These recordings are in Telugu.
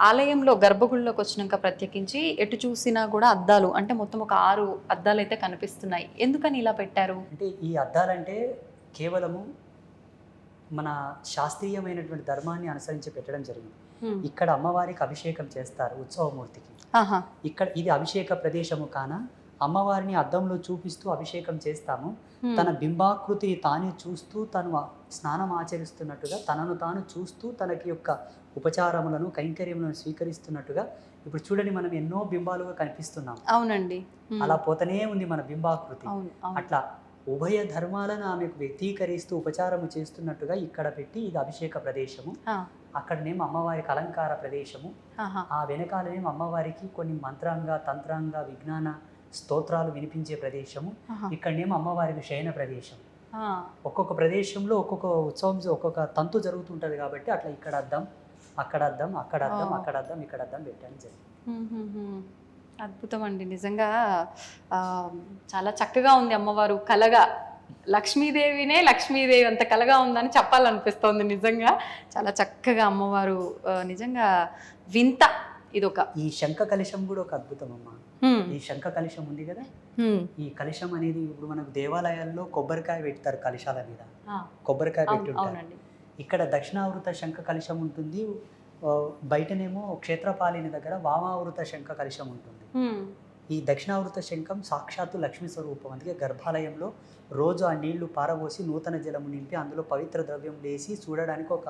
ఆలయంలో గర్భగుడిలోకి వచ్చినాక ప్రత్యేకించి ఎటు చూసినా కూడా అద్దాలు అంటే మొత్తం ఒక ఆరు అద్దాలు అయితే కనిపిస్తున్నాయి ఎందుకని ఇలా పెట్టారు అంటే ఈ అద్దాలంటే కేవలము మన శాస్త్రీయమైనటువంటి ధర్మాన్ని అనుసరించి పెట్టడం జరిగింది. ఇక్కడ అమ్మవారికి అభిషేకం చేస్తారు ఉత్సవమూర్తికి ఆహా. ఇక్కడ ఇది అభిషేక ప్రదేశము కాన అమ్మవారిని అద్దంలో చూపిస్తూ అభిషేకం చేస్తాము. తన బింబాకృతి తానే చూస్తూ తను స్నానం ఆచరిస్తున్నట్టుగా తనను తాను చూస్తూ తనకి యొక్క ఉపచారములను కైంకర్యములను స్వీకరిస్తున్నట్టుగా ఇప్పుడు చూడండి మనం ఎన్నో బింబాలుగా కనిపిస్తున్నాం అవునండి. అలా పోతనే ఉంది మన బింబాకృతి అట్లా ఉభయ ధర్మాలను ఆమెకు వ్యక్తీకరిస్తూ ఉపచారము చేస్తున్నట్టుగా ఇక్కడ పెట్టి ఇది అభిషేక ప్రదేశము. అక్కడనేమో అమ్మవారికి అలంకార ప్రదేశము. ఆ వెనకాలనేమో అమ్మవారికి కొన్ని మంత్రాంగ తంత్రాంగ విజ్ఞాన స్తోత్రాలు వినిపించే ప్రదేశము. ఇక్కడనేమో అమ్మవారికి శయన ప్రదేశం. ఒక్కొక్క ప్రదేశంలో ఒక్కొక్క ఉత్సవం ఒక్కొక్క తంతు జరుగుతుంటది కాబట్టి అట్లా ఇక్కడ అద్దం అక్కడ అద్దం అక్కడ అద్దం. అక్కడ అద్దం ఇక్కడ అద్దం పెట్టడం జరిగింది. అద్భుతం అండి. నిజంగా చాలా చక్కగా ఉంది అమ్మవారు కలగా. లక్ష్మీదేవినే లక్ష్మీదేవి అంత కలగా ఉందని చెప్పాలనిపిస్తోంది నిజంగా. చాలా చక్కగా అమ్మవారు నిజంగా వింత ఇదొక. ఈ శంఖ కలశం కూడా ఒక అద్భుతం అమ్మ. ఈ శంఖ కలశం ఉంది కదా. ఈ కలశం అనేది ఇప్పుడు మనకు దేవాలయాల్లో కొబ్బరికాయ పెడతారు కలశాల మీద. కొబ్బరికాయ పెట్టుంటారు. ఇక్కడ దక్షిణావృత శంఖ కలశం ఉంటుంది. బయటనేమో క్షేత్రపాలిని దగ్గర వామావృత శంఖ కలశం ఉంటుంది. ఈ దక్షిణావృత శంఖం సాక్షాత్తు లక్ష్మీ స్వరూపం. అందుకే గర్భాలయంలో రోజు ఆ నీళ్ళు పారబోసి నూతన జలము నింపి అందులో పవిత్ర ద్రవ్యం వేసి చూడడానికి ఒక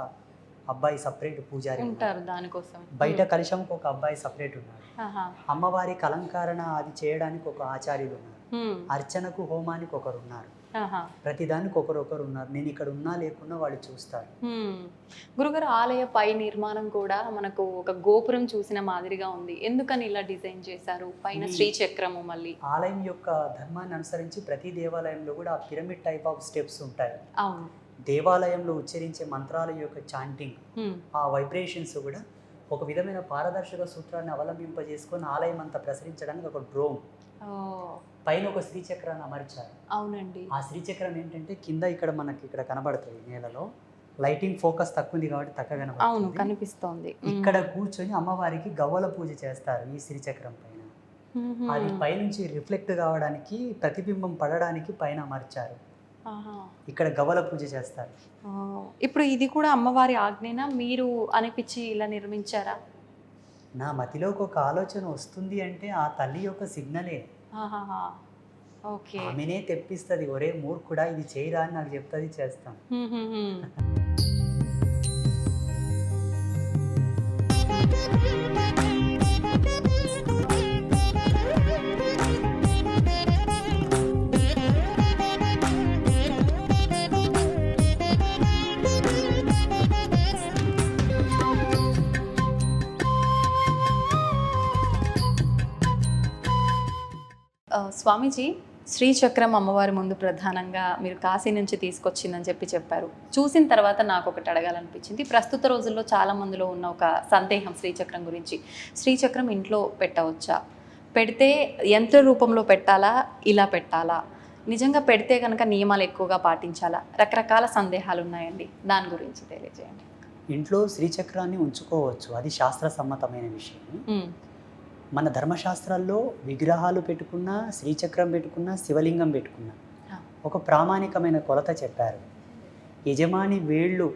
అబ్బాయి సపరేట్ పూజారి. ఉంటారు దానికోసం. బయట కలశంకి ఒక అబ్బాయి సపరేట్ ఉన్నారు. ఆహా. అమ్మవారికి అలంకరణ అది చేయడానికి ఒక ఆచార్యులు ఉన్నారు. అర్చనకు హోమానికి ఒకరు ఉన్నారు. ప్రతిదానికి ఒకరొకరు ఉన్నారు నేను ఇక్కడ ఉన్నా లేకున్నా వాళ్ళు చూస్తారు. గురుగారు ఆలయ పై నిర్మాణం కూడా మనకు ఒక గోపురం చూసిన మాదిరిగా ఉంది. ఎందుకని ఇలా డిజైన్ చేశారు? పైన శ్రీ చక్రము మళ్ళీ. ఆలయం యొక్క ధర్మాన్ని అనుసరించి ప్రతి దేవాలయంలో కూడా పిరమిడ్ టైప్ ఆఫ్ స్టెప్స్ ఉంటాయి. అవును. దేవాలయంలో ఉచ్చరించే మంత్రాల యొక్క చాంటింగ్ ఆ వైబ్రేషన్స్ కూడా ఒక విధమైన పారదర్శక సూత్రాన్ని అవలంబింపజేసుకొని ఆలయం అంతా ప్రసరించడానికి ఒక డ్రోమ్ పైన ఒక శ్రీచక్రాన్ని అమర్చారు. అవునండి. ఆ శ్రీచక్రం ఏంటంటే కింద ఇక్కడ మనకి ఇక్కడ కనబడుతుంది నేలలో. లైటింగ్ ఫోకస్ తక్కువ ఉంది కాబట్టి తక్కువ అవును కనబడుతుంది కనిపిస్తోంది. హ్మ్. ఇక్కడ కూర్చొని అమ్మవారికి గవ్వల పూజ చేస్తారు ఈ శ్రీచక్రం పైన. అది పైనుంచి రిఫ్లెక్ట్ కావడానికి ప్రతిబింబం పడడానికి పైన అమర్చారు. ఇక్కడ గవ్వల పూజ చేస్తారు. ఇప్పుడు ఇది కూడా అమ్మవారి ఆజ్ఞన? మీరు అనిపించి ఇలా నిర్మించారా? నా మతిలోకి ఒక ఆలోచన వస్తుంది అంటే ఆ తల్లి యొక్క సిగ్నలే. ఆమెనే తెప్పిస్తుంది ఒరే మూర్ఖుడా ఇది చేయరా అని నాకు చెప్తుంది చేస్తాం. స్వామీజీ శ్రీచక్రం అమ్మవారి ముందు ప్రధానంగా మీరు కాశీ నుంచి తీసుకొచ్చిందని చెప్పి చెప్పారు. చూసిన తర్వాత నాకు ఒకటి అడగాలనిపించింది. ప్రస్తుత రోజుల్లో చాలా మందిలో ఉన్న ఒక సందేహం శ్రీచక్రం గురించి. శ్రీచక్రం ఇంట్లో పెట్టవచ్చా? పెడితే యంత్ర రూపంలో పెట్టాలా? ఇలా పెట్టాలా? నిజంగా పెడితే కనుక నియమాలు ఎక్కువగా పాటించాలా? రకరకాల సందేహాలు ఉన్నాయండి దాని గురించి తెలియజేయండి. ఇంట్లో శ్రీచక్రాన్ని ఉంచుకోవచ్చు. అది శాస్త్ర సమ్మతమైన విషయం మన ధర్మశాస్త్రాల్లో విగ్రహాలు పెట్టుకున్నా శ్రీచక్రం పెట్టుకున్నా శివలింగం పెట్టుకున్నా. ఒక ప్రామాణికమైన కొలత చెప్పారు యజమాని వేళ్ళు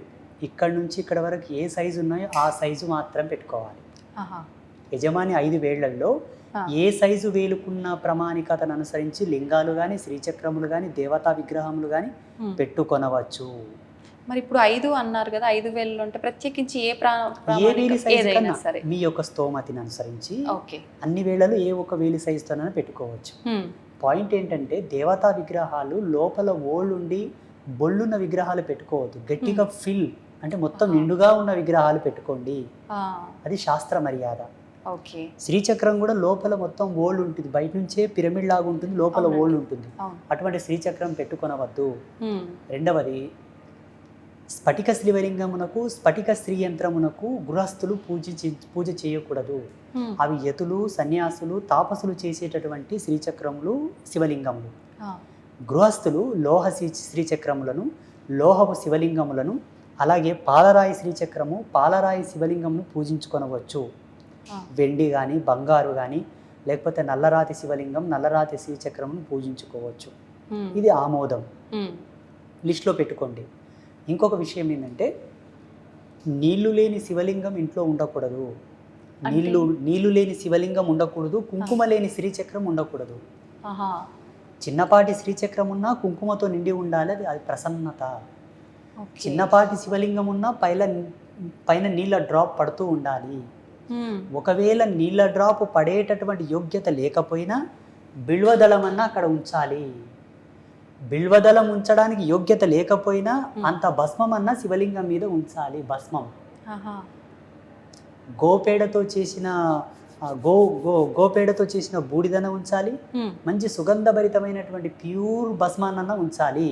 ఇక్కడ నుంచి ఇక్కడ వరకు ఏ సైజు ఉన్నాయో ఆ సైజు మాత్రం పెట్టుకోవాలి యజమాని ఐదు వేళ్ళలో. ఏ సైజు వేలుకున్న ప్రామాణికతను అనుసరించి లింగాలు కానీ శ్రీచక్రములు కానీ దేవతా విగ్రహములు కానీ. పెట్టుకొనవచ్చు మరి ఇప్పుడు ఐదు అన్నారు కదా ఐదు వేలు అంటే ప్రత్యేకించి ఏ ప్రా ఏ ప్రామాణిక- వేలి సైజు ఏదైనా కన్నా సరే. మీ యొక్క స్తోమతిని అనుసరించి ఓకే. అన్ని వేళలు ఏ ఒక్క వేలి సైజుతోనైనా పెట్టుకోవచ్చు. పాయింట్ ఏంటంటే దేవతా విగ్రహాలు లోపల ఓళ్ళుండి బొళ్ళున్న విగ్రహాలు పెట్టుకోవద్దు. గట్టిగా ఫిల్ అంటే మొత్తం. నిండుగా ఉన్న విగ్రహాలు పెట్టుకోండి. అది శాస్త్ర మర్యాద. ఓకే. శ్రీచక్రం కూడా లోపల మొత్తం ఓళ్ళు ఉంటుంది బయట నుంచే పిరమిడ్ లాగా ఉంటుంది లోపల. ఓళ్ళు ఉంటుంది అటువంటి శ్రీచక్రం పెట్టుకొనవద్దు. రెండవది స్ఫటిక శ్రీవలింగమునకు స్ఫటిక స్త్రీ యంత్రమునకు గృహస్థులు పూజించి పూజ చేయకూడదు. అవి యతులు సన్యాసులు తాపసులు చేసేటటువంటి శ్రీచక్రములు శివలింగములు. గృహస్థులు లోహ శ్రీ శ్రీచక్రములను లోహపు శివలింగములను అలాగే పాలరాయి శ్రీచక్రము పాలరాయి శివలింగమును పూజించుకొనవచ్చు. వెండి కానీ బంగారు కానీ లేకపోతే నల్లరాతి శివలింగం నల్లరాతి శ్రీచక్రమును పూజించుకోవచ్చు. ఇది ఆమోదం. లిస్ట్లో పెట్టుకోండి. ఇంకొక విషయం ఏంటంటే నీళ్ళు లేని శివలింగం ఇంట్లో ఉండకూడదు? నీళ్ళు నీళ్ళు లేని శివలింగం ఉండకూడదు కుంకుమ లేని శ్రీచక్రం ఉండకూడదు. చిన్నపాటి శ్రీచక్రం ఉన్నా కుంకుమతో నిండి ఉండాలి అది అది ప్రసన్నత. చిన్నపాటి శివలింగం ఉన్నా పైన పైన నీళ్ళ డ్రాప్ పడుతూ ఉండాలి. ఒకవేళ నీళ్ళ డ్రాప్ పడేటటువంటి యోగ్యత లేకపోయినా బిల్వదళం అన్నా అక్కడ ఉంచాలి. బిల్వదళం ఉంచడానికి యోగ్యత లేకపోయినా. అంత భస్మం అన్నా శివలింగం మీద ఉంచాలి భస్మం. గోపేడతో చేసిన గో గో గోపేడతో చేసిన బూడిదన ఉంచాలి. మంచి సుగంధభరితమైనటువంటి ప్యూర్ భస్మాన్నన్నా ఉంచాలి.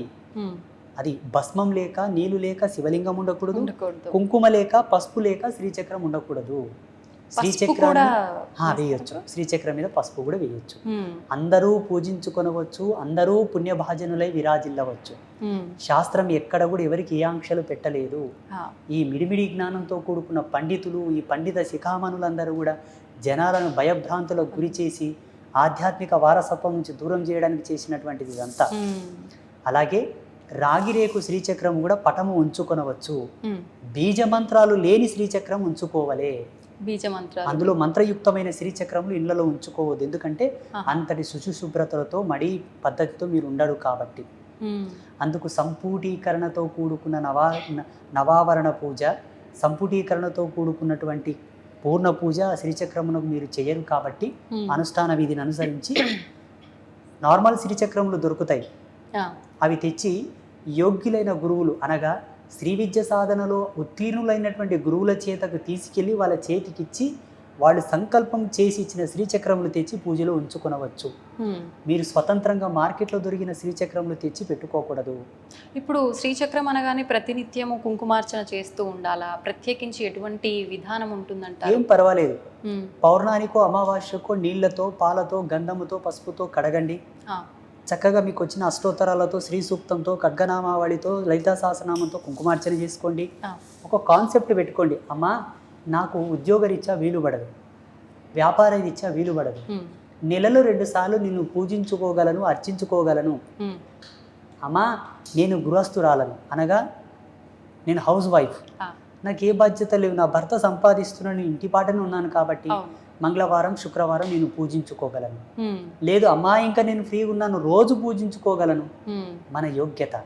అది భస్మం లేక నీళ్ళు లేక శివలింగం ఉండకూడదు. కుంకుమ లేక పసుపు లేక శ్రీచక్రం ఉండకూడదు. శ్రీచక్రం వేయొచ్చు. శ్రీచక్రం మీద పసుపు కూడా వేయొచ్చు. అందరూ పూజించుకొనవచ్చు అందరూ పుణ్యభాజనులై విరాజిల్లవచ్చు. శాస్త్రం ఎక్కడ కూడా ఎవరికి ఏ ఆంక్షలు పెట్టలేదు. ఈ మిడిమిడి జ్ఞానంతో కూడుకున్న పండితులు ఈ పండిత శిఖామణులందరూ కూడా జనాలను భయభ్రాంతులకు గురి చేసి ఆధ్యాత్మిక వారసత్వం నుంచి దూరం చేయడానికి చేసినటువంటిది ఇదంతా. అలాగే రాగిరేకు శ్రీచక్రం కూడా పటము ఉంచుకొనవచ్చు. బీజ మంత్రాలు లేని శ్రీచక్రం ఉంచుకోవలే. బీజ మంత్రాలు అందులో మంత్రయుక్తమైన శ్రీచక్రములు ఇళ్ళలో ఉంచుకోవద్దు. ఎందుకంటే అంతటి శుచిశుభ్రతలతో మడి పద్ధతితో మీరు ఉండరు కాబట్టి. అందుకు సంపూటీకరణతో కూడుకున్న నవా నవావరణ పూజ సంపుటీకరణతో కూడుకున్నటువంటి పూర్ణ పూజ శ్రీచక్రమునకు మీరు చేయరు కాబట్టి అనుష్ఠాన విధిని అనుసరించి నార్మల్ శ్రీచక్రములు దొరుకుతాయి. అవి తెచ్చి యోగ్యులైన గురువులు అనగా శ్రీ విద్య సాధనలో ఉత్తీర్ణులైనటువంటి గురువుల చేతకు తీసుకెళ్ళి వాళ్ళ చేతికిచ్చి వాళ్ళు సంకల్పం చేసి ఇచ్చిన శ్రీచక్రములు తెచ్చి పూజలో ఉంచుకొనవచ్చు. మీరు స్వతంత్రంగా మార్కెట్లో దొరికిన శ్రీచక్రములు తెచ్చి పెట్టుకోకూడదు. ఇప్పుడు శ్రీచక్రం అనగానే ప్రతినిత్యము కుంకుమార్చన చేస్తూ ఉండాలా? ప్రత్యేకించి ఎటువంటి విధానం ఉంటుందంటారు? ఏం పర్వాలేదు. పౌర్ణానికో అమావాస్యకో నీళ్ళతో పాలతో గంధముతో పసుపుతో కడగండి. చక్కగా మీకు వచ్చిన అష్టోత్తరాలతో శ్రీ సూక్తంతో ఖడ్గనామావళితో లలితా సహస్రనామంతో కుంకుమార్చన చేసుకోండి. ఒక కాన్సెప్ట్ పెట్టుకోండి. అమ్మా నాకు ఉద్యోగరీత్యా వీలు పడదు. వ్యాపార రీత్యా వీలు పడదు. నెలలో రెండు సార్లు నిన్ను పూజించుకోగలను అర్చించుకోగలను. అమ్మా నేను గృహస్థురాలను. అనగా నేను హౌస్ వైఫ్. నాకు ఏ బాధ్యత లేవు. నా భర్త సంపాదిస్తున్నాను ఇంటి పాటనే ఉన్నాను కాబట్టి మంగళవారం శుక్రవారం నేను పూజించుకోగలను. లేదు అమ్మా ఇంకా నేను ఫ్రీగా ఉన్నాను రోజు పూజించుకోగలను. మన యోగ్యత.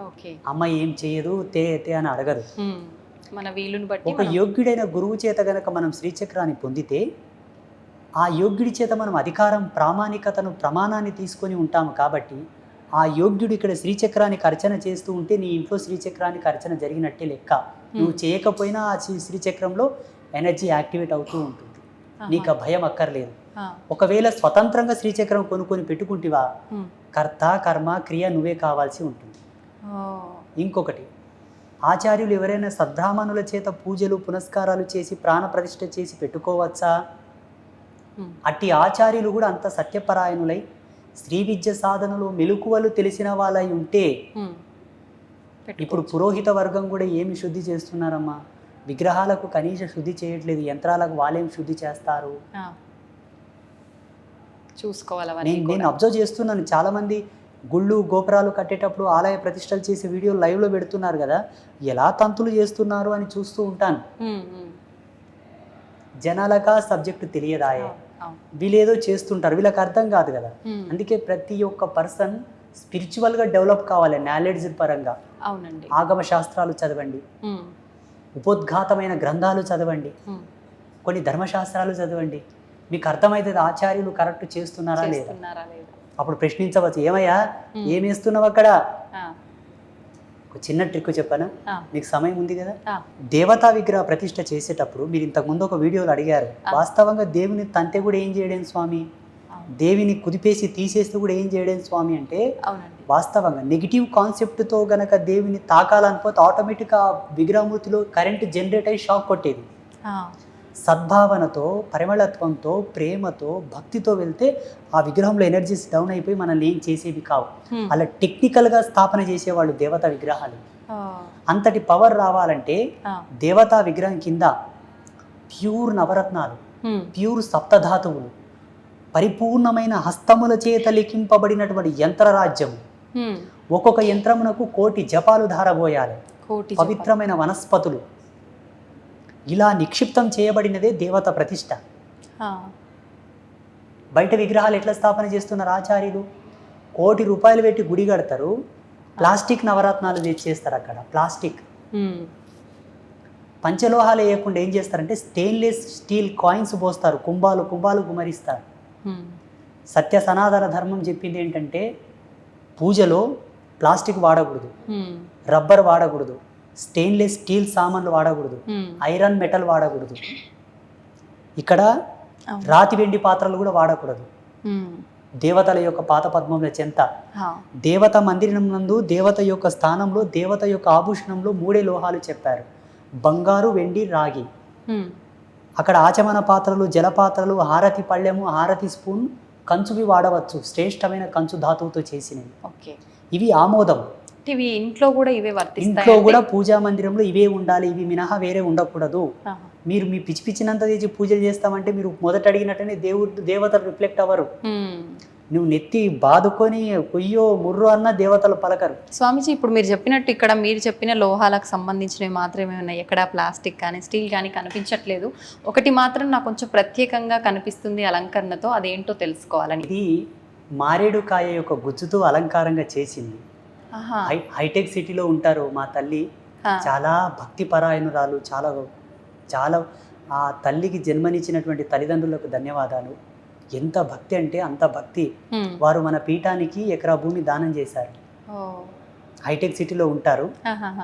ఓకే. అమ్మ ఏం చేయదు తే తే అని అడగదు. మన వీలుని బట్టి ఒక యోగ్యుడైన గురువు చేత గనక మనం శ్రీచక్రాన్ని పొందితే ఆ యోగ్యుడి చేత మనం అధికారం ప్రామాణికతను ప్రమాణాన్ని తీసుకొని ఉంటాము కాబట్టి ఆ యోగ్యుడు ఇక్కడ శ్రీచక్రానికి అర్చన చేస్తూ ఉంటే నీ ఇంట్లో శ్రీచక్రానికి అర్చన జరిగినట్టే లెక్క. నువ్వు చేయకపోయినా ఆ శ్రీ- శ్రీచక్రంలో ఎనర్జీ యాక్టివేట్ అవుతూ ఉంటుంది. నీకు ఆ భయం అక్కర్లేదు. ఒకవేళ స్వతంత్రంగా శ్రీచక్రం కొనుక్కొని పెట్టుకుంటివా కర్త కర్మ క్రియ నువ్వే కావాల్సి ఉంటుంది. ఇంకొకటి ఆచార్యులు ఎవరైనా సద్బ్రాహ్మణుల చేత పూజలు పునస్కారాలు చేసి ప్రాణ ప్రతిష్ఠ చేసి పెట్టుకోవచ్చా? అట్టి ఆచార్యులు కూడా అంత సత్యపరాయణులై స్త్రీ విద్య సాధనలో మెలకువలు తెలిసిన వాళ్ళై ఉంటే. ఇప్పుడు పురోహిత వర్గం కూడా ఏమి శుద్ధి చేస్తున్నారమ్మా? విగ్రహాలకు కనీస శుద్ధి చేయట్లేదు యంత్రాలకు వాళ్ళేం శుద్ధి చేస్తారు. చూసుకోవాలి నేను. అబ్జర్వ్ చేస్తున్నాను. చాలామంది గుళ్ళు గోపురాలు కట్టేటప్పుడు ఆలయ ప్రతిష్టలు చేసే వీడియో లైవ్లో పెడుతున్నారు కదా. ఎలా తంతులు చేస్తున్నారు అని చూస్తూ ఉంటాను. జనాలకా సబ్జెక్టు తెలియదాయే. వీళ్ళేదో చేస్తుంటారు. వీళ్ళకి అర్థం కాదు కదా. అందుకే ప్రతి ఒక్క పర్సన్ స్పిరిచువల్గా డెవలప్ కావాలి నాలెడ్జ్ పరంగా. అవునండి. ఆగమ శాస్త్రాలు చదవండి. ఉపోద్ఘాతమైన గ్రంథాలు చదవండి. కొన్ని ధర్మశాస్త్రాలు చదవండి. మీకు అర్థమవుతుంది ఆచార్యులు కరెక్ట్ చేస్తున్నారా లేదా? అప్పుడు ప్రశ్నించవచ్చు ఏమయ్యా ఉమ్, ఏం వేస్తున్నావు అక్కడ? ఒక చిన్న ట్రిక్ చెప్పాను? మీకు సమయం ఉంది కదా? దేవతా విగ్రహ ప్రతిష్ఠ చేసేటప్పుడు మీరు ఇంతకు ముందు ఒక వీడియోలో అడిగారు. వాస్తవంగా దేవుని తంతే కూడా ఏం చేయడం స్వామి? దేవిని కుదిపేసి తీసేస్తే కూడా ఏం చేయడం స్వామి అంటే వాస్తవంగా నెగిటివ్ కాన్సెప్ట్తో గనక దేవిని తాకాలనిపోతే ఆటోమేటిక్గా ఆ విగ్రహమూర్తిలో కరెంట్ జనరేట్ అయ్యి షాక్ కొట్టేది. సద్భావనతో పరిమళత్వంతో ప్రేమతో భక్తితో వెళ్తే ఆ విగ్రహంలో ఎనర్జీస్ డౌన్ అయిపోయి మనల్ని ఏం చేసేవి కావు. అలా టెక్నికల్గా స్థాపన చేసేవాళ్ళు దేవతా విగ్రహాలు. అంతటి పవర్ రావాలంటే దేవతా విగ్రహం కింద ప్యూర్ నవరత్నాలు. ప్యూర్ సప్తధాతువులు పరిపూర్ణమైన హస్తముల చేత లిఖింపబడినటువంటి యంత్రరాజ్యం. ఒక్కొక్క యంత్రమునకు కోటి జపాలు ధారబోయాలి. పవిత్రమైన వనస్పతులు ఇలా నిక్షిప్తం చేయబడినదే దేవత ప్రతిష్ట. బయట విగ్రహాలు ఎట్లా స్థాపన చేస్తున్నారు ఆచార్యులు కోటి రూపాయలు పెట్టి గుడి కడతారు ప్లాస్టిక్ నవరత్నాలు తెచ్చేస్తారు అక్కడ ప్లాస్టిక్. పంచలోహాలు వేయకుండా ఏం చేస్తారంటే స్టెయిన్లెస్ స్టీల్ కాయిన్స్ పోస్తారు కుంభాలు కుంభాలు గుమరిస్తారు హ్మ్. సత్య సనాతన ధర్మం చెప్పింది ఏంటంటే పూజలో ప్లాస్టిక్ వాడకూడదు. రబ్బర్ వాడకూడదు స్టెయిన్లెస్ స్టీల్ సామాన్లు వాడకూడదు. ఐరన్ మెటల్ వాడకూడదు ఇక్కడ. రాతి వెండి పాత్రలు కూడా వాడకూడదు. దేవతల యొక్క పాత పద్మముల చెంత. దేవత మందిరం నందు దేవత యొక్క స్థానంలో దేవత యొక్క ఆభూషణంలో మూడే లోహాలు చెప్పారు బంగారు వెండి రాగి. అక్కడ ఆచమన పాత్రలు జల పాత్రలు హారతి పళ్ళెము హారతి స్పూన్ కంచువి వాడవచ్చు. శ్రేష్టమైన కంచు ధాతువుతో చేసినవి. ఓకే. ఇవి ఆమోదం. ఇవి ఇంట్లో కూడా ఇవే ఇంట్లో కూడా పూజా మందిరంలో ఇవే ఉండాలి. ఇవి మినహా వేరే ఉండకూడదు. మీరు మీ పిచ్చి పిచ్చినంత తెచ్చి పూజలు చేస్తామంటే మీరు మొదట అడిగినట్టనే దేవుడు దేవతలు రిఫ్లెక్ట్ అవ్వరు. నువ్వు నెత్తి బాదుకొని కొయ్యో ముర్రు అన్న దేవతలు పలకరు. స్వామీజీ ఇప్పుడు మీరు చెప్పినట్టు ఇక్కడ మీరు చెప్పిన లోహాలకు సంబంధించినవి మాత్రమే ఉన్నాయి. ఎక్కడ ప్లాస్టిక్ కానీ స్టీల్ కానీ కనిపించట్లేదు. ఒకటి మాత్రం నాకు కొంచెం ప్రత్యేకంగా కనిపిస్తుంది అలంకరణతో అదేంటో తెలుసుకోవాలని. ఇది మారేడు కాయ యొక్క గుజ్జుతో అలంకారంగా చేసింది. హైటెక్ సిటీలో ఉంటారు మా తల్లి. చాలా భక్తి పరాయణురాలు చాలా చాలా ఆ తల్లికి జన్మనిచ్చినటువంటి తల్లిదండ్రులకు ధన్యవాదాలు. ఎంత భక్తి అంటే అంత భక్తి. వారు మన పీఠానికి ఎకరా భూమి దానం చేశారు. హైటెక్ సిటీలో ఉంటారు.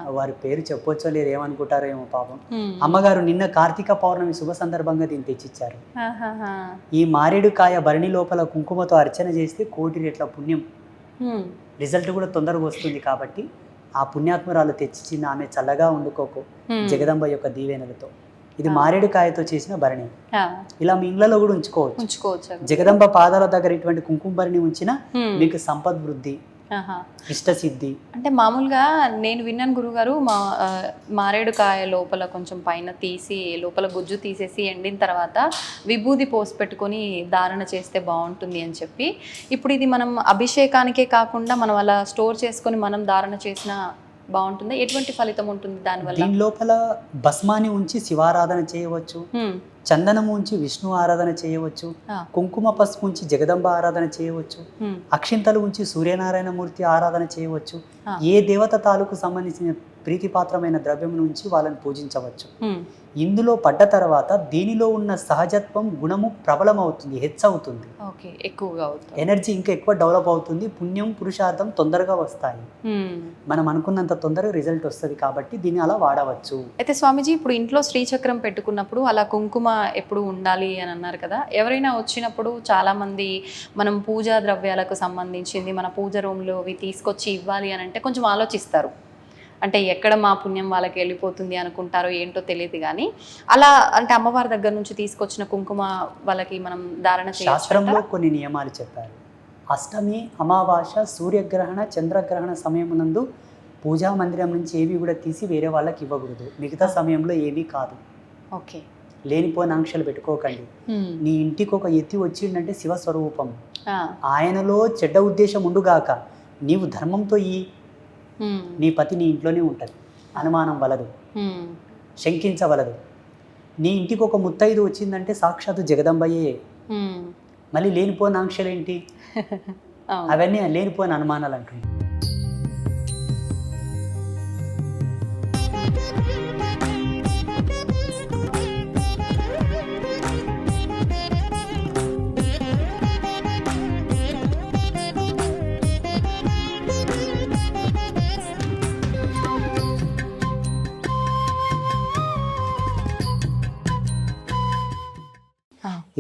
వారి పేరు చెప్పొచ్చో లేదు ఏమనుకుంటారో ఏమో పాపం. అమ్మగారు నిన్న కార్తీక పౌర్ణమి శుభ సందర్భంగా దీన్ని తెచ్చిచ్చారు. ఈ మారేడు కాయ భరణి లోపల కుంకుమతో అర్చన చేస్తే కోటి రెట్ల పుణ్యం. రిజల్ట్ కూడా తొందరగా వస్తుంది కాబట్టి ఆ పుణ్యాత్మరాలు తెచ్చిచ్చిన ఆమె చల్లగా వండుకోకు హ్మ్. జగదంబ యొక్క దీవెనలతో ఇది. మారేడు కాయతో చేసిన భరణి. ఇలా మీ ఇళ్ళలో కూడా ఉంచుకోవచ్చు ఉంచుకోవచ్చు. జగదంబ పాదాల దగ్గర ఇటువంటి కుంకుమ భరణి ఉంచిన. మీకు సంపద్ వృద్ధి ఆహా. ఇష్టసిద్ధి అంటే మామూలుగా నేను విన్నాను గురుగారు మా ఆ, మారేడుకాయ లోపల కొంచెం పైన తీసి లోపల గుజ్జు తీసేసి ఎండిన తర్వాత విభూది పోసి పెట్టుకొని ధారణ చేస్తే బాగుంటుంది అని చెప్పి ఇప్పుడు ఇది మనం అభిషేకానికే కాకుండా మనం అలా స్టోర్ చేసుకొని మనం ధారణ చేసిన బాగుంటుంది ఎటువంటి ఫలితం ఉంటుంది దానివల్ల దీని లోపల భస్మాన్ని ఉంచి శివారాధన చేయవచ్చు. చందనము ఉంచి విష్ణు ఆరాధన చేయవచ్చు. కుంకుమ పసుపు ఉంచి జగదంబ ఆరాధన చేయవచ్చు. అక్షింతలు ఉంచి సూర్యనారాయణ మూర్తి ఆరాధన చేయవచ్చు. ఏ దేవత తాలూకు సంబంధించిన ప్రీతిపాత్రమైన ద్రవ్యం నుంచి వాళ్ళని పూజించవచ్చు. ఇందులో పడ్డ తర్వాత దీనిలో ఉన్న సహజత్వం గుణము ప్రబలమవుతుంది హెచ్చవుతుంది. ఓకే ఎక్కువగా అవుతుంది. ఎనర్జీ ఇంకా ఎక్కువ డెవలప్ అవుతుంది పుణ్యం పురుషార్థం తొందరగా వస్తాయి. మనం అనుకున్నంత తొందరగా రిజల్ట్ వస్తుంది కాబట్టి దీన్ని అలా వాడవచ్చు. అయితే స్వామీజీ ఇప్పుడు ఇంట్లో శ్రీచక్రం పెట్టుకున్నప్పుడు అలా కుంకుమ ఎప్పుడు ఉండాలి అని అన్నారు కదా ఎవరైనా వచ్చినప్పుడు చాలామంది మనం పూజా ద్రవ్యాలకు సంబంధించింది మన పూజ రూమ్లో అవి తీసుకొచ్చి ఇవ్వాలి అని అంటే కొంచెం ఆలోచిస్తారు. అంటే ఎక్కడ మా పుణ్యం వాళ్ళకి వెళ్ళిపోతుంది అనుకుంటారో ఏంటో తెలియదు కానీ అలా అంటే అమ్మవారి దగ్గర నుంచి తీసుకొచ్చిన కుంకుమ వాళ్ళకి మనం ధారణ శాస్త్రంలో కొన్ని నియమాలు చెప్పారు. అష్టమి అమావాస్య సూర్యగ్రహణ చంద్రగ్రహణ సమయమునందు పూజా మందిరం నుంచి ఏవి కూడా తీసి వేరే వాళ్ళకి ఇవ్వకూడదు. మిగతా సమయంలో ఏమీ కాదు. ఓకే. లేనిపోయిన ఆంక్షలు పెట్టుకోకండి. నీ ఇంటికి ఒక ఎత్తి వచ్చిందంటే శివస్వరూపం. ఆయనలో చెడ్డ ఉద్దేశం ఉండుగాక నీవు ధర్మంతో ఈ. నీ పతి నీ ఇంట్లోనే ఉంటుంది. అనుమానం వలదు. హ్మ్. శంకించవలదు. నీ ఇంటికి ఒక ముత్తైదు వచ్చిందంటే సాక్షాత్తు జగదంబయ్యే. హ్మ్. మళ్ళీ లేనిపోయిన ఆంక్షలు ఏంటి అవును. అవన్నీ లేనిపోయిన అనుమానాలు అంటుంది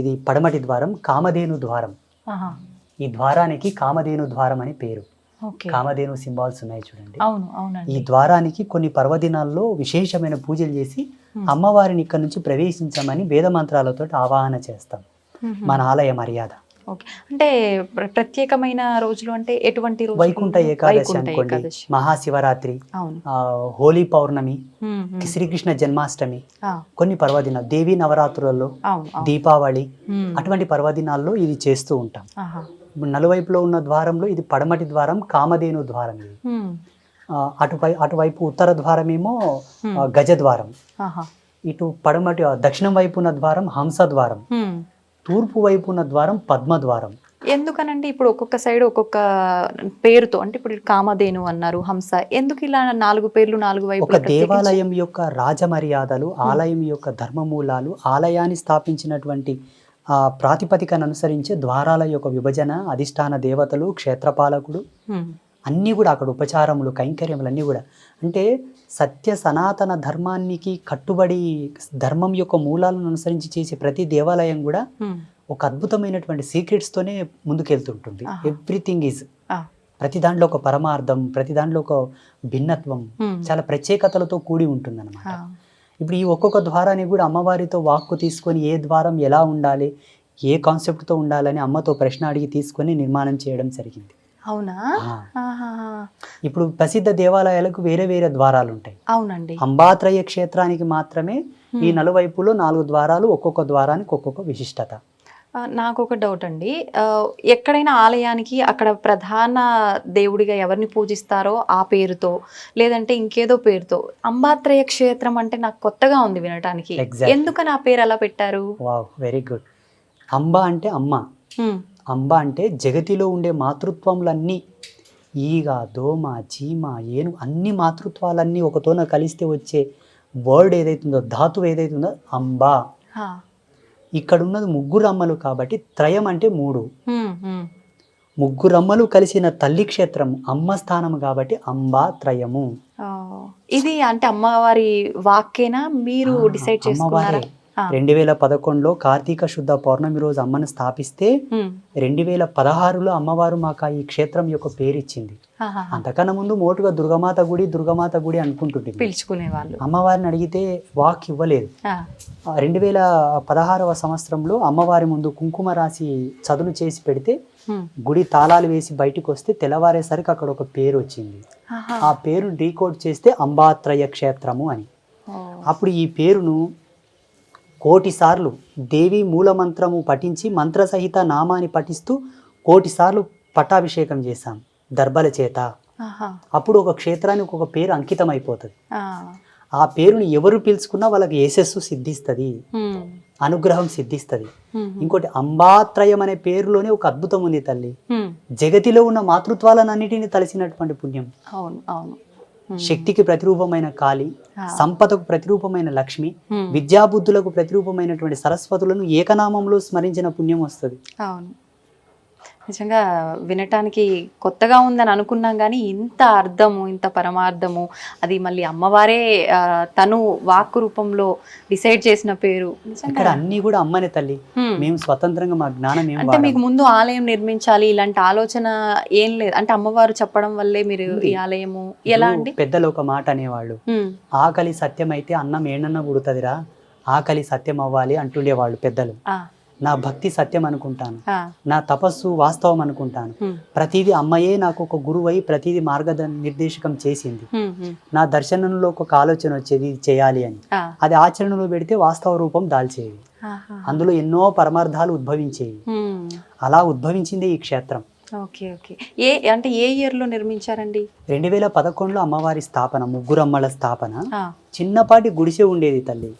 ఇది పడమటి ద్వారం కామధేను ద్వారం. ఈ ద్వారానికి కామధేను ద్వారం అని పేరు. కామధేను సింబాల్స్ ఉన్నాయి చూడండి. ఈ ద్వారానికి కొన్ని పర్వదినాల్లో విశేషమైన పూజలు చేసి. అమ్మవారిని ఇక్కడ నుంచి ప్రవేశించమని వేద మంత్రాలతో ఆవాహన చేస్తాం. మన ఆలయ మర్యాద. ఓకే అంటే ప్ర- ప్రత్యేకమైన రోజులు అంటే ఎటువంటి? వైకుంఠ ఏకాదశి అనుకోండి. మహాశివరాత్రి హోలీ పౌర్ణమి. శ్రీకృష్ణ జన్మాష్టమి కొన్ని పర్వదినాలు దేవీ నవరాత్రులలో. దీపావళి. అటువంటి పర్వదినాల్లో ఇది చేస్తూ ఉంటాం నలువైపులో ఉన్న ద్వారంలో ఇది పడమటి ద్వారం కామధేను ద్వారం ఇది అటుపై అటువైపు ఉత్తర ద్వారమేమో Hmm. ఆ, గజ ద్వారం. ఇటు పడమటి దక్షిణం వైపు ఉన్న ద్వారం హంస ద్వారం. తూర్పు వైపు ఉన్న ద్వారం పద్మ ద్వారం ఎందుకనండి ఇప్పుడు ఒక్కొక్క సైడ్ ఒక్కొక్క పేరుతో అంటే ఇప్పుడు కామధేను అన్నారు హంస ఎందుకు ఇలా నాలుగు పేర్లు నాలుగు ఒక వైపులా ప్రత్యేకించి? దేవాలయం యొక్క రాజమర్యాదలు ఆలయం యొక్క ధర్మమూలాలు ఆలయాన్ని స్థాపించినటువంటి ఆ ప్రాతిపదికను అనుసరించే ద్వారాల యొక్క విభజన అధిష్టాన దేవతలు క్షేత్రపాలకుడు. అన్నీ కూడా అక్కడ ఉపచారములు కైంకర్యములు అన్నీ కూడా అంటే సత్య సనాతన ధర్మానికి కట్టుబడి ధర్మం యొక్క మూలాలను అనుసరించి చేసే ప్రతి దేవాలయం కూడా. ఒక అద్భుతమైనటువంటి సీక్రెట్స్తోనే ముందుకెళ్తుంటుంది. Everything is. ప్రతి దాంట్లో ఒక పరమార్థం ప్రతి దాంట్లో ఒక భిన్నత్వం. చాలా ప్రత్యేకతలతో కూడి ఉంటుందన్నమాట ఆ. ఇప్పుడు ఈ ఒక్కొక్క ద్వారాన్ని కూడా అమ్మవారితో వాక్కు తీసుకొని ఏ ద్వారం ఎలా ఉండాలి ఏ కాన్సెప్ట్తో ఉండాలని అమ్మతో ప్రశ్న అడిగి తీసుకొని నిర్మాణం చేయడం జరిగింది అవునా. ఇప్పుడు ప్రసిద్ధ దేవాలయాలకు వేరే వేరే ద్వారాలు ఉంటాయి అవునండి. అంబాత్రయ క్షేత్రానికి మాత్రమే ఈ. నలువైపులో నాలుగు ద్వారాలు ఒక్కొక్క ద్వారానికి ఒక్కొక్క విశిష్టత. నాకు ఒక డౌట్ అండి. ఎక్కడైనా ఆలయానికి అక్కడ ప్రధాన దేవుడిగా ఎవరిని పూజిస్తారో ఆ పేరుతో లేదంటే ఇంకేదో పేరుతో అంబాత్రయ క్షేత్రం అంటే నాకు కొత్తగా ఉంది వినటానికి. ఎందుకని ఆ పేరు అలా పెట్టారు? Wow very good. అంబ అంటే అమ్మ. అంబ అంటే జగతిలో ఉండే మాతృత్వములన్నీ. ఈగ దోమ చీమ ఏను అన్ని మాతృత్వాలన్నీ ఒకతోన కలిస్తే వచ్చే వర్డ్ ఏదైతుందో ధాతువు ఏదైతుందో అంబ. ఇక్కడ ఉన్నది ముగ్గురు అమ్మలు కాబట్టి త్రయం అంటే మూడు. ముగ్గురు అమ్మలు కలిసిన తల్లి క్షేత్రం అమ్మ స్థానం కాబట్టి అంబా త్రయము. ఇది అంటే అమ్మవారి వాక్కేనా మీరు డిసైడ్ చేసుకున్నారా. రెండు వేల పదకొండులో కార్తీక శుద్ధ పౌర్ణమి రోజు అమ్మను స్థాపిస్తే రెండు వేల పదహారులో అమ్మవారు మాకు ఈ క్షేత్రం యొక్క పేరు ఇచ్చింది. అంతకన్నా ముందు మోటుగా దుర్గమాత గుడి దుర్గమాత గుడి అనుకుంటుంది పిలుచుకునే వాళ్ళు అమ్మవారిని అడిగితే వాక్ ఇవ్వలేదు. రెండు వేల పదహారవ సంవత్సరంలో అమ్మవారి ముందు కుంకుమ రాసి చదును చేసి పెడితే గుడి తాళాలు వేసి బయటకు వస్తే తెల్లవారేసరికి అక్కడ ఒక పేరు వచ్చింది. ఆ పేరు డీకోడ్ చేస్తే అంబాత్రయ క్షేత్రము అని. అప్పుడు ఈ పేరును కోటి సార్లు దేవి మూలమంత్రము పఠించి మంత్రసహిత నామాన్ని పఠిస్తూ కోటి సార్లు పట్టాభిషేకం చేశాం దర్బల చేత. అప్పుడు ఒక క్షేత్రానికి ఒక పేరు అంకితం అయిపోతుంది ఆ, పేరుని ఎవరు పిలుచుకున్నా వాళ్ళకి యశస్సు సిద్ధిస్తుంది. అనుగ్రహం సిద్ధిస్తుంది. ఇంకోటి అంబాత్రయం అనే పేరులోనే ఒక అద్భుతం ఉంది తల్లి. జగతిలో ఉన్న మాతృత్వాలన్నిటిని తలసినటువంటి పుణ్యం. అవును అవును. శక్తికి ప్రతిరూపమైన కాళి ఆ, సంపదకు ప్రతిరూపమైన లక్ష్మి ఉమ్, విద్యాబుద్ధులకు ప్రతిరూపమైనటువంటి సరస్వతులను ఏకనామంలో స్మరించిన పుణ్యం వస్తుంది. అవును. నిజంగా వినటానికి కొత్తగా ఉందని అనుకున్నాం కానీ ఇంత అర్థము ఇంత పరమార్థము అది మళ్ళీ అమ్మవారే తను వాక్కు రూపంలో డిసైడ్ చేసిన పేరు ఇక్కడ అన్ని కూడా అమ్మనే తల్లి. మేము స్వతంత్రంగా మా జ్ఞానం అంటే మీకు. ముందు ఆలయం నిర్మించాలి ఇలాంటి ఆలోచన ఏం లేదు అంటే అమ్మవారు చెప్పడం వల్లే మీరు. ఈ ఆలయము ఎలా అండి పెద్దలు ఒక మాట అనేవాళ్ళు. ఆకలి సత్యం అయితే అన్నం ఏనన్నా పుడుతుందిరా ఆకలి సత్యం అవ్వాలి అంటుండేవాళ్ళు పెద్దలు నా భక్తి సత్యం అనుకుంటాను. నా తపస్సు వాస్తవం అనుకుంటాను. ప్రతిదీ అమ్మయే నాకు ఒక గురువై ప్రతిదీ మార్గద నిర్దేశకం చేసింది. నా దర్శనంలో ఒక ఆలోచన వచ్చేది చేయాలి అని. అది ఆచరణలో పెడితే వాస్తవ రూపం దాల్చేవి. అందులో ఎన్నో పరమార్థాలు ఉద్భవించేవి. అలా ఉద్భవించిందే ఈ క్షేత్రం. Okay okay. ఏ అంటే ఏ ఇయర్లో నిర్మించారండి? రెండు వేల పదకొండులో అమ్మవారి స్థాపన ముగ్గురు అమ్మల స్థాపన చిన్నపాటి గుడిసె ఉండేది తల్లి.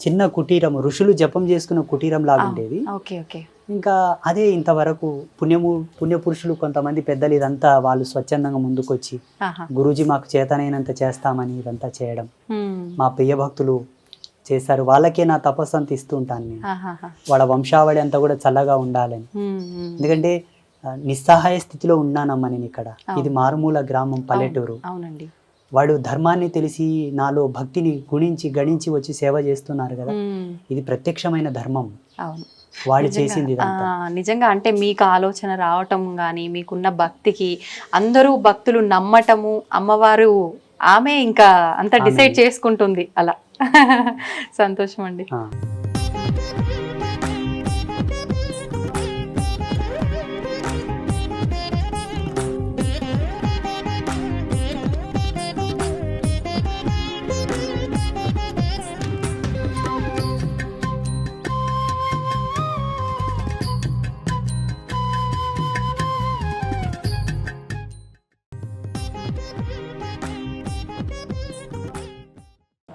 చిన్న కుటీరం ఋషులు జపం చేసుకున్న కుటీరం లాగా ఉండేది ఓకే ఓకే ఇంకా అదే ఇంతవరకు పుణ్యము పుణ్యపురుషులు కొంతమంది పెద్దలు ఇదంతా వాళ్ళు స్వచ్ఛందంగా ముందుకొచ్చి. గురూజీ మాకు చేతనైనంత చేస్తామని ఇదంతా చేయడం. మా ప్రియ భక్తులు చేశారు వాళ్ళకే నా తపస్సు అంత ఇస్తూ ఉంటాను నేను. వాళ్ళ వంశావళి అంతా కూడా చల్లగా ఉండాలని. ఎందుకంటే నిస్సహాయ స్థితిలో ఉన్నానమ్మా నేను ఇక్కడ. ఇది మారుమూల గ్రామం పల్లెటూరు అవునండి వాడు ధర్మాన్ని తెలిసి నాలో భక్తిని గుణించి గణించి వచ్చి సేవ చేస్తున్నారు కదా. ఇది ప్రత్యక్షమైన ధర్మం. అవును. వాడు చేసింది నిజంగా అంటే మీకు ఆలోచన రావటం కానీ మీకున్న భక్తికి అందరూ భక్తులు నమ్మటము అమ్మవారు ఆమె ఇంకా అంత. డిసైడ్ చేసుకుంటుంది అలా. సంతోషం అండి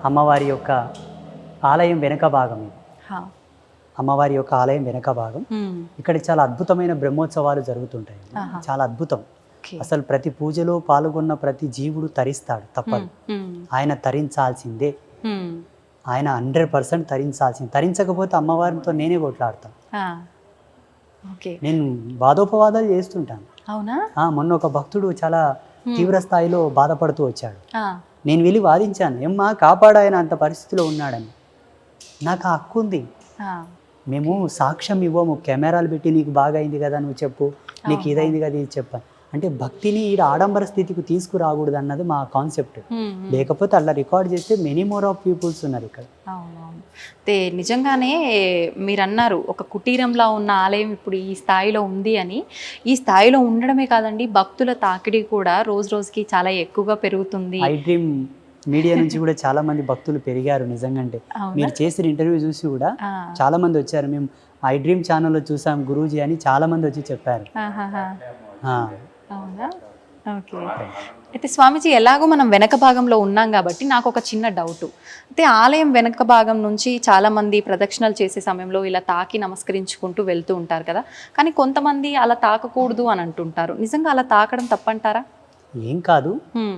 అమ్మవారి యొక్క ఆలయం వెనక భాగం ఇది. అమ్మవారి యొక్క ఆలయం వెనక భాగం. ఇక్కడ చాలా అద్భుతమైన బ్రహ్మోత్సవాలు జరుగుతుంటాయి. చాలా అద్భుతం. అసలు ప్రతి పూజలో పాల్గొన్న ప్రతి జీవుడు తరిస్తాడు తప్పదు. ఆయన తరించాల్సిందే. ఆయన హండ్రెడ్ పర్సెంట్ తరించాల్సింది. తరించకపోతే అమ్మవారితో నేనే కొట్లాడతాను నేను వాదోపవాదాలు చేస్తుంటాను. అవునా? ఆ, మొన్న ఒక భక్తుడు చాలా తీవ్ర స్థాయిలో బాధపడుతూ వచ్చాడు. నేను వెళ్ళి వాదించాను. ఏమ్మా కాపాడాయన అంత పరిస్థితిలో ఉన్నాడని. నాకు ఆ హక్కు ఉంది. మేము సాక్ష్యం ఇవ్వము. కెమెరాలు పెట్టి నీకు బాగా అయింది కదా నువ్వు చెప్పు. నీకు ఇదైంది కదా ఇది చెప్పాను అంటే భక్తిని ఈడ ఆడంబర స్థితికి తీసుకురాకూడదు అన్నది మా కాన్సెప్ట్. లేకపోతే అలా రికార్డ్ చేస్తే మెనీ మోర్ ఆఫ్ పీపుల్స్ ఉన్నారు ఇక్కడ. అయితే నిజంగానే మీరు అన్నారు ఒక కుటీరంలా ఉన్న ఆలయం ఇప్పుడు ఈ స్థాయిలో ఉంది అని. ఈ స్థాయిలో ఉండడమే కాదండి భక్తుల తాకిడి కూడా రోజు రోజుకి చాలా ఎక్కువగా పెరుగుతుంది. ఐ డ్రీమ్ మీడియా నుంచి కూడా చాలా మంది భక్తులు పెరిగారు నిజంగా అంటే అవునా? మీరు చేసిన ఇంటర్వ్యూ చూసి కూడా. చాలా మంది వచ్చారు. మేము ఐ డ్రీమ్ ఛానల్లో చూసాం గురూజీ అని చాలా మంది వచ్చి చెప్పారు. అవునా ఓకే. అయితే స్వామీజీ ఎలాగో మనం వెనక భాగంలో ఉన్నాం కాబట్టి నాకు ఒక చిన్న డౌట్. అయితే ఆలయం వెనక భాగం నుంచి చాలా మంది ప్రదక్షిణలు చేసే సమయంలో ఇలా తాకి నమస్కరించుకుంటూ వెళ్తూ ఉంటారు కదా. కానీ కొంతమంది అలా తాకకూడదు అని అంటుంటారు. నిజంగా అలా తాకడం తప్పంటారా? ఏం కాదు. హ్మ్.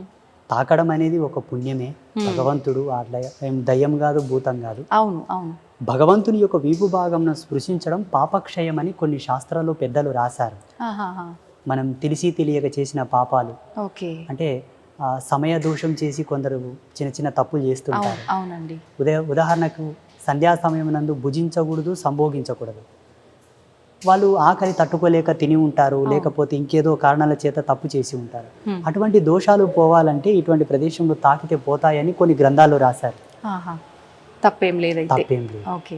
తాకడం అనేది ఒక పుణ్యమే. భగవంతుడు అట్లా ఏం దయ్యం కాదు భూతం కాదు. అవును అవును. భగవంతుని యొక్క వీపు భాగంను స్పృశించడం పాపక్షయం అని కొన్ని శాస్త్రాల్లో పెద్దలు రాశారు. ఆహాహా. మనం తెలిసి తెలియక చేసిన పాపాలు. ఓకే. అంటే సమయ దోషం చేసి కొందరు చిన్న చిన్న తప్పులు చేస్తుంటారు. అవునండి. ఉదయ ఉదాహరణకు సంధ్యా సమయం నందు భుజించకూడదు సంభోగించకూడదు. వాళ్ళు ఆకలి తట్టుకోలేక తిని ఉంటారు లేకపోతే ఇంకేదో కారణాల చేత తప్పు చేసి ఉంటారు. అటువంటి దోషాలు పోవాలంటే ఇటువంటి ప్రదేశంలో తాకితే పోతాయని కొన్ని గ్రంథాలు రాశారు. తప్పేం లేదైతే. తప్పేం లేదు. ఓకే.